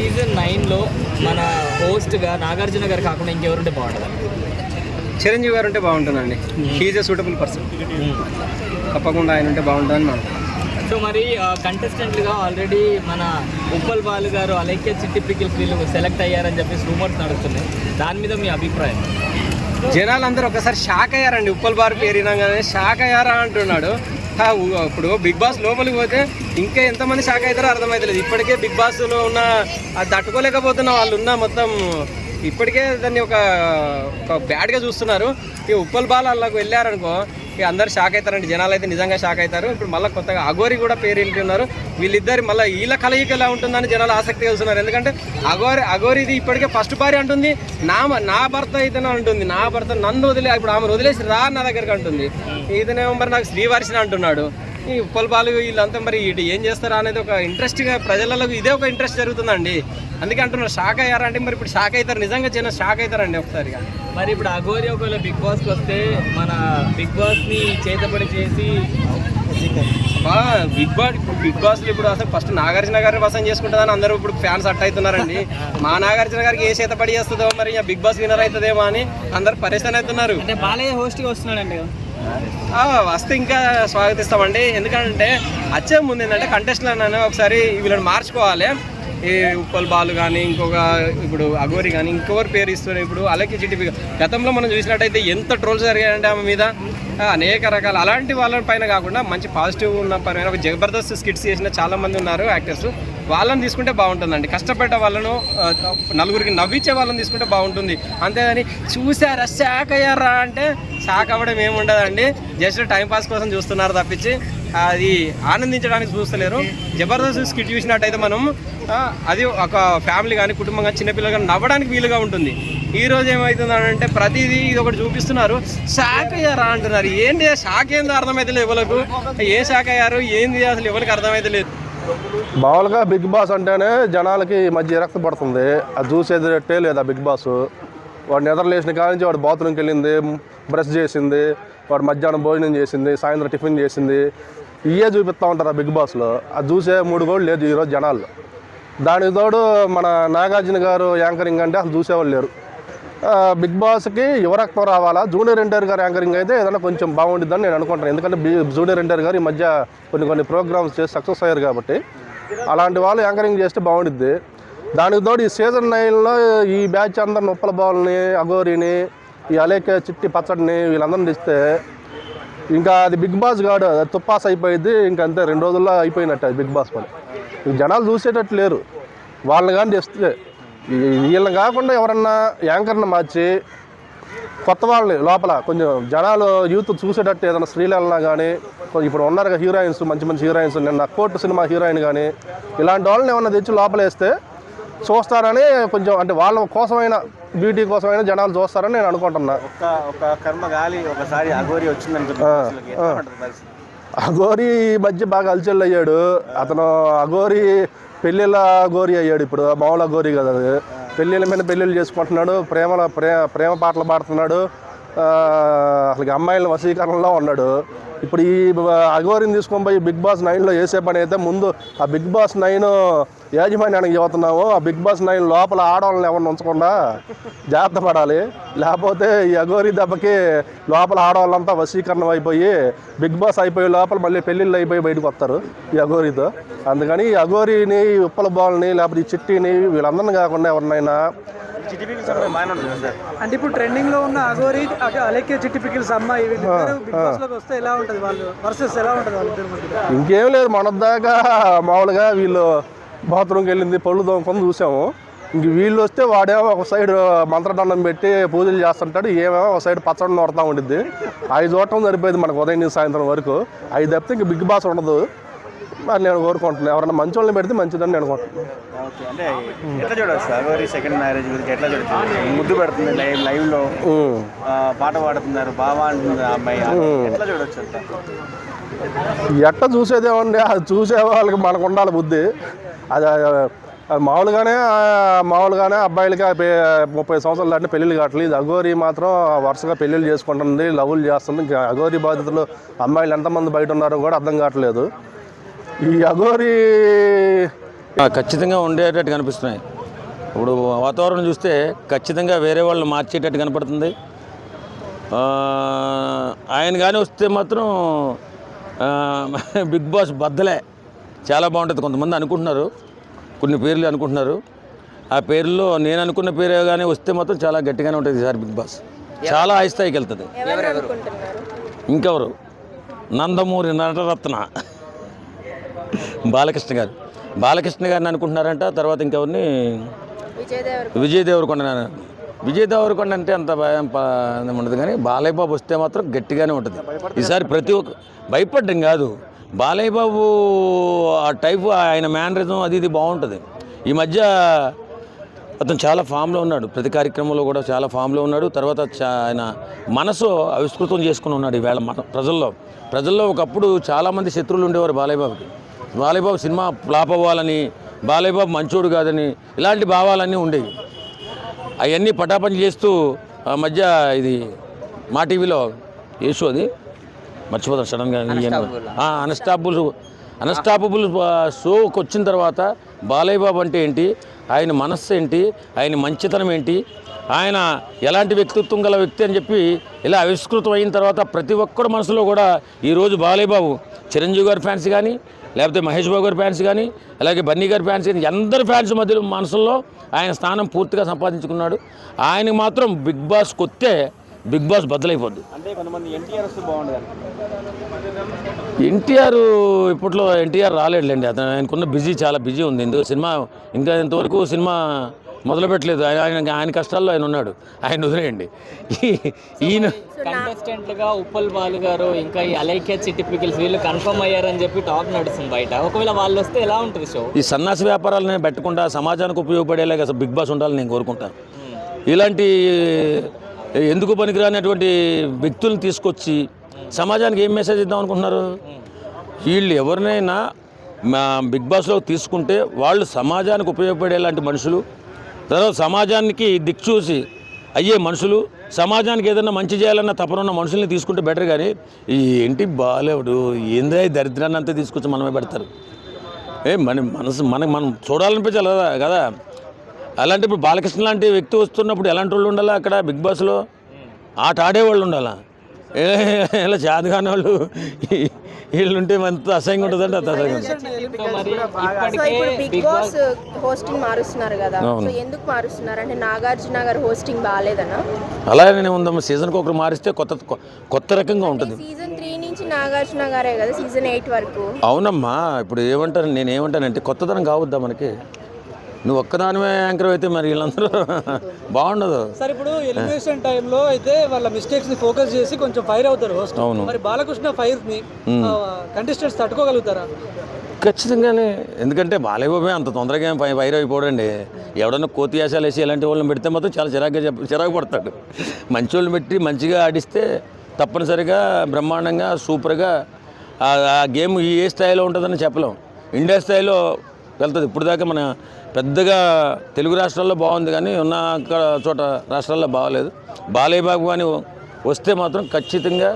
Season నైన్లో మన హోస్ట్గా నాగార్జున గారు కాకుండా ఇంకెవరుంటే బాగుంటుంది చిరంజీవి గారు ఉంటే బాగుంటుందండి. హీజ్ ఏ సూటబుల్ పర్సన్ తప్పకుండా ఆయన ఉంటే బాగుంటుందని మనం. సో మరి కంటెస్టెంట్లుగా ఆల్రెడీ మన ఉప్పల్ బాలు గారు అలైక్య చిట్టి పికిల్స్ వీళ్ళు సెలెక్ట్ అయ్యారని చెప్పేసి రూమర్స్ నడుస్తున్నాయి. దాని మీద మీ అభిప్రాయం? జనాలు అందరూ ఒకసారి షాక్ అయ్యారండి. ఉప్పల్ బార్ పేరినాగానే షాక్ అయ్యారా అంటున్నాడు. ఇప్పుడు బిగ్ బాస్ లోపలికి పోతే ఇంకా ఎంతమంది షాక్ అవుతారో అర్థమవుతలేదు ఇప్పటికే బిగ్ బాస్లో ఉన్న అది తట్టుకోలేకపోతున్న వాళ్ళు ఉన్న మొత్తం ఇప్పటికే దాన్ని ఒక ఒక బ్యాడ్గా చూస్తున్నారు. ఈ ఉప్పల్ బాల్ వెళ్ళారనుకో ఇక అందరు షాక్ అవుతారండి. జనాలు అయితే నిజంగా షాక్ అవుతారు. ఇప్పుడు మళ్ళీ కొత్తగా అఘోరి కూడా పేరు వింటున్నారు వీళ్ళిద్దరు మళ్ళీ వీళ్ళ కలయిక ఎలా ఉంటుందని జనాలు ఆసక్తి చూస్తున్నారు. ఎందుకంటే అఘోరి అఘోరిది ఇప్పటికే ఫస్ట్ భార్య అంటుంది. నా నా భర్త అయితేనే అంటుంది. నా భర్త నన్ను వదిలే ఇప్పుడు ఆమె వదిలేసి రా నా దగ్గరికి అంటుంది. ఇతనేమో మరి నాకు శ్రీవారిసిన అంటున్నాడు. ఈ ఉప్పల్ బాలు వీళ్ళంతా మరి ఇటు ఏం చేస్తారా అనేది ఒక ఇంట్రెస్ట్గా ప్రజలలో ఇదే ఒక ఇంట్రెస్ట్ జరుగుతుందండి. అందుకే అంటున్నారు షాక్ అయ్యారా అంటే మరి ఇప్పుడు షాక్ అవుతారు. నిజంగా చిన్న షాక్ అవుతారండి ఒకసారిగా. మరి ఇప్పుడు అఘోరి ఒకవేళ బిగ్ బాస్కి వస్తే మన బిగ్ బాస్ని చేతబడి చేసి బిగ్ బాస్ ఇప్పుడు బిగ్ బాస్ ఇప్పుడు అసలు ఫస్ట్ నాగార్జున గారిని వసం చేసుకుంటుందని అందరూ ఇప్పుడు ఫ్యాన్స్ అట్ అవుతున్నారండి. మా నాగార్జున గారికి ఏ చేత పడి చేస్తుందో మరి బిగ్ బాస్ విన్నర్ అవుతుందేమో అని అందరు పరేషాన్ అవుతున్నారు. అంటే బాలయ్య హోస్ట్గా వస్తున్నాడండి. వస్తే ఇంకా స్వాగతిస్తామండి. ఎందుకంటే వచ్చే ముందు ఏంటంటే కంటెస్ట్లో ఒకసారి వీళ్ళని మార్చుకోవాలి. ఈ ఉప్పల్ బాలు కానీ ఇంకొక ఇప్పుడు అగోరి కానీ ఇంకొకరు పేరు ఇస్తున్నారు? ఇప్పుడు అలాగే చిటిపి గతంలో మనం చూసినట్టయితే ఎంత ట్రోల్స్ జరిగాయంటే ఆమె మీద అనేక రకాల అలాంటి వాళ్ళ పైన కాకుండా మంచి పాజిటివ్ ఉన్న పైన ఒక జబర్దస్త్ స్కిట్స్ చేసిన చాలామంది ఉన్నారు యాక్టర్స్. వాళ్ళని తీసుకుంటే బాగుంటుందండి. కష్టపడ్డ వాళ్ళను నలుగురికి నవ్వించే వాళ్ళని తీసుకుంటే బాగుంటుంది. అంతేగాని చూసారా షాక్ అయ్యారా అంటే షాక్ అవ్వడం ఏముండదండి జస్ట్ టైం పాస్ కోసం చూస్తున్నారు తప్పించి అది ఆనందించడానికి చూస్తలేరు. జబర్దస్త్ స్కిట్ చూసినట్టయితే మనం అది ఒక ఫ్యామిలీ కానీ కుటుంబం కానీ చిన్నపిల్లలు కానీ నవ్వడానికి వీలుగా ఉంటుంది. ఈ రోజు ఏమవుతుందంటే ప్రతిదీ ఇది ఒకటి చూపిస్తున్నారు. షాక్ అయ్యారా అంటున్నారు. ఏంటి షాక్ ఏందో అర్థమైతే లేదు ఎవరికి ఏ షాక్ అయ్యారు ఏంది అసలు ఎవరికి అర్థమైతే లేదు మామూలుగా బిగ్ బాస్ అంటేనే జనాలకి మధ్య రక్త పడుతుంది అది చూసేది రెట్టే లేదా బిగ్ బాస్. వాడు నిద్రలేసిన కాడి నుంచి వాడు బాత్రూమ్కి వెళ్ళింది బ్రష్ చేసింది వాడు మధ్యాహ్నం భోజనం చేసింది సాయంత్రం టిఫిన్ చేసింది. ఇవే చూపిస్తూ ఉంటారు ఆ బిగ్ బాస్లో. అది చూసే మూడు కూడా లేదు ఈరోజు జనాలు దానికి తోడు మన నాగార్జున గారు యాంకరింగ్ అంటే అసలు చూసేవాళ్ళు లేరు. బిగ్ బాస్కి యువరక్తం రావాలా? జూనియర్ ఎన్టీఆర్ గారు యాంకరింగ్ అయితే ఏదైనా కొంచెం బాగుంటుందని నేను అనుకుంటాను ఎందుకంటే బి- జూనియర్ ఎన్టీఆర్ గారు ఈ మధ్య కొన్ని కొన్ని ప్రోగ్రామ్స్ చేసి సక్సెస్ అయ్యారు కాబట్టి అలాంటి వాళ్ళు యాంకరింగ్ చేస్తే బాగుండిద్ది. దానికి తోడు ఈ సీజన్ నైన్లో ఈ బ్యాచ్ అందరు నొప్పల బాల్ని అగోరిని ఈ అలేక చిట్టి పచ్చడిని వీళ్ళందరిని తెస్తే ఇంకా అది బిగ్ బాస్ కాడు అది తుప్పాస్ అయిపోయింది ఇంకా అంతే రెండు రోజుల్లో అయిపోయినట్టు అది బిగ్ బాస్ పని. జనాలు చూసేటట్టు లేరు. వాళ్ళని కానీ తెస్తే వీళ్ళని కాకుండా ఎవరన్నా యాంకర్ని మార్చి కొత్త వాళ్ళని లోపల కొంచెం జనాలు యూత్ చూసేటట్టు ఏదైనా శ్రీలీలన కానీ ఇప్పుడు ఉన్నారు హీరోయిన్స్ మంచి మంచి హీరోయిన్స్ నిన్న కోర్టు సినిమా హీరోయిన్ కానీ ఇలాంటి వాళ్ళని ఏమన్నా తెచ్చి లోపలేస్తే చూస్తారని కొంచెం అంటే వాళ్ళ కోసమైన బ్యూటీ కోసమైన జనాలు చూస్తారని నేను అనుకుంటున్నా. ఒక కర్మ గాలి ఒకసారి అఘోరి వచ్చిందనుకుంటుంది అఘోరి మధ్య బాగా అలచల్ అయ్యాడు అతను అఘోరి పెళ్ళిళ్ళ గోరి అయ్యాడు ఇప్పుడు మామూలు గోరి కదా అది. పెళ్ళిళ్ళ మీద పెళ్ళిళ్ళు చేసుకుంటున్నాడు ప్రేమల ప్రే ప్రేమ పాటలు పాడుతున్నాడు అసలు అమ్మాయిల వశీకరణలో ఉన్నాడు. ఇప్పుడు ఈ అఘోరిని తీసుకొని పోయి బిగ్ బాస్ నైన్లో వేసే పని అయితే ముందు ఆ బిగ్ బాస్ నైన్ యాజమాన్యానికి చెబుతున్నాము ఆ బిగ్ బాస్ నైన్ లోపల ఆడవాళ్ళని ఎవరిని ఉంచకుండా జాగ్రత్త పడాలి. లేకపోతే ఈ అఘోరి దెబ్బకి లోపల ఆడవాళ్ళంతా వశీకరణం అయిపోయి బిగ్ బాస్ అయిపోయి లోపల మళ్ళీ పెళ్ళిళ్ళు అయిపోయి బయటకు వస్తారు ఈ అఘోరితో. అందుకని ఈ అఘోరిని ఉప్పల బాల్ని లేకపోతే ఈ చిట్టిని వీళ్ళందరిని కాకుండా ఎవరినైనా అంటే ఇప్పుడు ట్రెండింగ్లో ఉన్న అగోరి అగ- అలెక్కే చిట్టి పికిల్స్ అమ్మాయి వీళ్ళిద్దరు బిగ్ బాస్లోకి వస్తే ఎలా ఉంటది వాళ్ళు? వర్సెస్ ఎలా ఉంటది ఇంకేం లేదు మొన్నదాకా మామూలుగా వీళ్ళు బాత్రూమ్కి వెళ్ళింది పళ్ళు తోముకొని చూసాము. ఇంక వీళ్ళు వస్తే వాడేమో ఒక సైడ్ మంత్రదండం పెట్టి పూజలు చేస్తుంటాడు ఏమేమో ఒక సైడ్ పచ్చడి నోడుతూ ఉండిద్ది. అవి చూడటం సరిపోయింది మనకు ఉదయం నుంచి సాయంత్రం వరకు. అవి తప్పితే ఇంక బిగ్ బాస్ ఉండదు. మరి నేను కోరుకుంటున్నాను ఎవరైనా మంచి వాళ్ళని పెడితే మంచిదని నేను అనుకుంటున్నాను ఎట్లా ఎట్లా ముద్దు పెడుతుంది లైవ్ లైవ్లో పాట పాడుతున్నారు అమ్మాయి. ఎట్లా చూడొచ్చు ఎట్ట చూసేదేమండి? అది చూసే వాళ్ళకి మనకు ఉండాలి బుద్ధి. అది మామూలుగానే మామూలుగానే అబ్బాయిలకి ముప్పై సంవత్సరాలు దాటి పెళ్ళిళ్ళు కావట్లేదు. అఘోరి మాత్రం వరుసగా పెళ్ళిళ్ళు చేసుకుంటుంది లవ్లు చేస్తుంది. ఇంకా బాధితులు అమ్మాయిలు ఎంతమంది బయట ఉన్నారో కూడా అర్థం కావట్లేదు. ఈ అఘోరి ఖచ్చితంగా ఉండేటట్టు కనిపిస్తున్నాయి. ఇప్పుడు వాతావరణం చూస్తే ఖచ్చితంగా వేరే వాళ్ళు మార్చేటట్టు కనపడుతుంది. ఆయన కానీ వస్తే మాత్రం బిగ్ బాస్ బద్దలే. చాలా బాగుంటుంది. కొంతమంది అనుకుంటున్నారు. కొన్ని పేర్లు అనుకుంటున్నారు. ఆ పేర్లో నేను అనుకున్న పేరే కానీ వస్తే మాత్రం చాలా గట్టిగానే ఉంటుంది ఈసారి బిగ్ బాస్. చాలా హై స్థాయికి వెళ్తుంది. ఇంకెవరు? నందమూరి నటరత్న. బాలకృష్ణ గారు. బాలకృష్ణ గారిని అనుకుంటున్నారంట. తర్వాత ఇంకెవరిని? విజయ్ దేవర విజయ్ దేవరకొండ విజయ్ దేవరకొండ అంటే అంత భయం ఉండదు. కానీ బాలయ్య బాబు వస్తే మాత్రం గట్టిగానే ఉంటుంది. ఈసారి ప్రతి ఒక్క భయపడ్డం కాదు. బాలయ్య బాబు ఆ టైపు ఆయన మేనరిజం అది ఇది బాగుంటుంది. ఈ మధ్య అతను చాలా ఫామ్లో ఉన్నాడు. ప్రతి కార్యక్రమంలో కూడా చాలా ఫామ్లో ఉన్నాడు. తర్వాత చా- ఆయన మనసు ఆవిష్కృతం చేసుకుని ఉన్నాడు ఈవేళ మన ప్రజల్లో. ప్రజల్లో ఒకప్పుడు చాలామంది శత్రువులు ఉండేవారు బాలయ్యబాబుకి. బాలయ్యబాబు సినిమా ఫ్లాప్ అవ్వాలని బాలయ్యబాబు మంచోడు కాదని ఇలాంటి భావాలన్నీ ఉండేవి. అవన్నీ పటాపంచి చేస్తూ ఆ మధ్య ఇది మా టీవీలో యేసు అది మర్చిపోతాను సడన్గా అన్స్టాపుల్ అన్స్టాపబుల్ షోకి వచ్చిన తర్వాత బాలయ్య బాబు అంటే ఏంటి? ఆయన మనస్సు ఏంటి? ఆయన మంచితనం ఏంటి? ఆయన ఎలాంటి వ్యక్తిత్వం గల వ్యక్తి అని చెప్పి ఇలా ఆవిష్కృతం అయిన తర్వాత ప్రతి ఒక్కరి మనసులో కూడా ఈరోజు బాలయ్య బాబు చిరంజీవి గారి ఫ్యాన్స్ కానీ లేకపోతే మహేష్ బాబు గారి ఫ్యాన్స్ కానీ అలాగే బన్నీ గారి ఫ్యాన్స్ కానీ అందరి ఫ్యాన్స్ మధ్యలో మనసుల్లో ఆయన స్థానం పూర్తిగా సంపాదించుకున్నాడు. ఆయనకు మాత్రం బిగ్ బాస్ కొత్తే బిగ్ బాస్ బద్దలైపోద్ది. అంటే కొంతమంది ఎన్టీఆర్ వస్తే బాగుండదు ఎన్టీఆర్ ఇప్పట్లో ఎన్టీఆర్ రాలేడులేండి. అతను ఆయనకున్న బిజీ చాలా బిజీ ఉంది. ఎందుకు సినిమా ఇంకా ఇంతవరకు సినిమా మొదలు పెట్టలేదు ఆయన ఆయన ఆయన కష్టాల్లో ఆయన ఉన్నాడు. ఆయన వదిలేయండి. ఈ- ఈయన కంటెస్టెంట్లుగా ఉప్పల్ బాలు గారు ఇంకా ఈ అలైక్య చిట్టి పికిల్స్ వీళ్ళు కన్ఫర్మ్ అయ్యారని చెప్పి టాక్ నడుస్తుంది బయట. ఒకవేళ వాళ్ళు వస్తే ఎలా ఉంటుంది షో ఈ సన్నాసి వ్యాపారాలను పెట్టకుండా సమాజానికి ఉపయోగపడేలాగా అసలు బిగ్ బాస్ ఉండాలని నేను కోరుకుంటాను. ఇలాంటి ఎందుకు పనికిరానటువంటి వ్యక్తులను తీసుకొచ్చి సమాజానికి ఏం మెసేజ్ ఇద్దాం అనుకుంటున్నారు? వీళ్ళు ఎవరినైనా మా బిగ్ బాస్లో తీసుకుంటే వాళ్ళు సమాజానికి ఉపయోగపడేలాంటి మనుషులు తర్వాత సమాజానికి దిక్చూసి అయ్యే మనుషులు సమాజానికి ఏదైనా మంచి చేయాలన్న తపనున్న మనుషుల్ని తీసుకుంటే బెటర్ కానీ ఏంటి బాలేవుడు ఏందే దరిద్రాన్ని అంతా తీసుకొచ్చి మనమే పెడతారు? ఏ మన మనసు మనకి మనం చూడాలనిపించాలి కదా కదా? అలాంటి ఇప్పుడు బాలకృష్ణ లాంటి వ్యక్తి వస్తున్నప్పుడు ఎలాంటి వాళ్ళు ఉండాలా అక్కడ బిగ్ బాస్లో? ఆట ఆడేవాళ్ళు ఉండాలా? ఇలా చేతగాని వాళ్ళు వీళ్ళు ఉంటే ఎంత అసహ్యంగా ఉంటుందంటే అంత అసహ్యంగా. బిగ్ బాస్ హోస్టింగ్ మారుస్తున్నారు కదా. ఎందుకు మారుస్తున్నారు? అంటే నాగార్జున గారు హోస్టింగ్ బాగాలేదనా? అలాగే ఉందమ్మా. సీజన్కి ఒకరు మారిస్తే కొత్త కొత్త రకంగా ఉంటుంది. సీజన్ త్రీ నుంచి నాగార్జున గారే కదా సీజన్ ఎయిట్ వరకు. అవునమ్మా. ఇప్పుడు ఏమంటాను నేను ఏమంటానంటే కొత్తదనం కావద్దా మనకి? నువ్వు ఒక్కదానివే యాంకర్ అయితే మరి వీళ్ళందరూ బాగుండదు. సార్ ఇప్పుడు ఎలిమినేషన్ టైంలో అయితే వాళ్ళ మిస్టేక్స్ని ఫోకస్ చేసి కొంచెం ఫైర్ అవుతారు. అవును. మరి బాలకృష్ణ ఫైర్ని కంటెస్టెంట్స్ తట్టుకోగలుగుతారా? ఖచ్చితంగానే. ఎందుకంటే బాలయ్యబాబే అంత తొందరగా ఏం వైర్ అయిపోడండి. ఎవడన్నా కోతి యాసాలు వేసి ఇలాంటి వాళ్ళని పెడితే మాత్రం చాలా చిరాగ్గా చెప్ప చిరాకు పడతాడు. మంచి వాళ్ళని పెట్టి మంచిగా ఆడిస్తే తప్పనిసరిగా బ్రహ్మాండంగా సూపర్గా ఆ- గేమ్ ఏ స్థాయిలో ఉంటుందని చెప్పలేం. ఇండియా స్థాయిలో వెళ్తుంది. ఇప్పుడు దాకా మన పెద్దగా తెలుగు రాష్ట్రాల్లో బాగుంది కానీ ఉన్న అక్కడ చోట రాష్ట్రాల్లో బాగాలేదు. బాలయ్య బాబు కానీ వస్తే మాత్రం ఖచ్చితంగా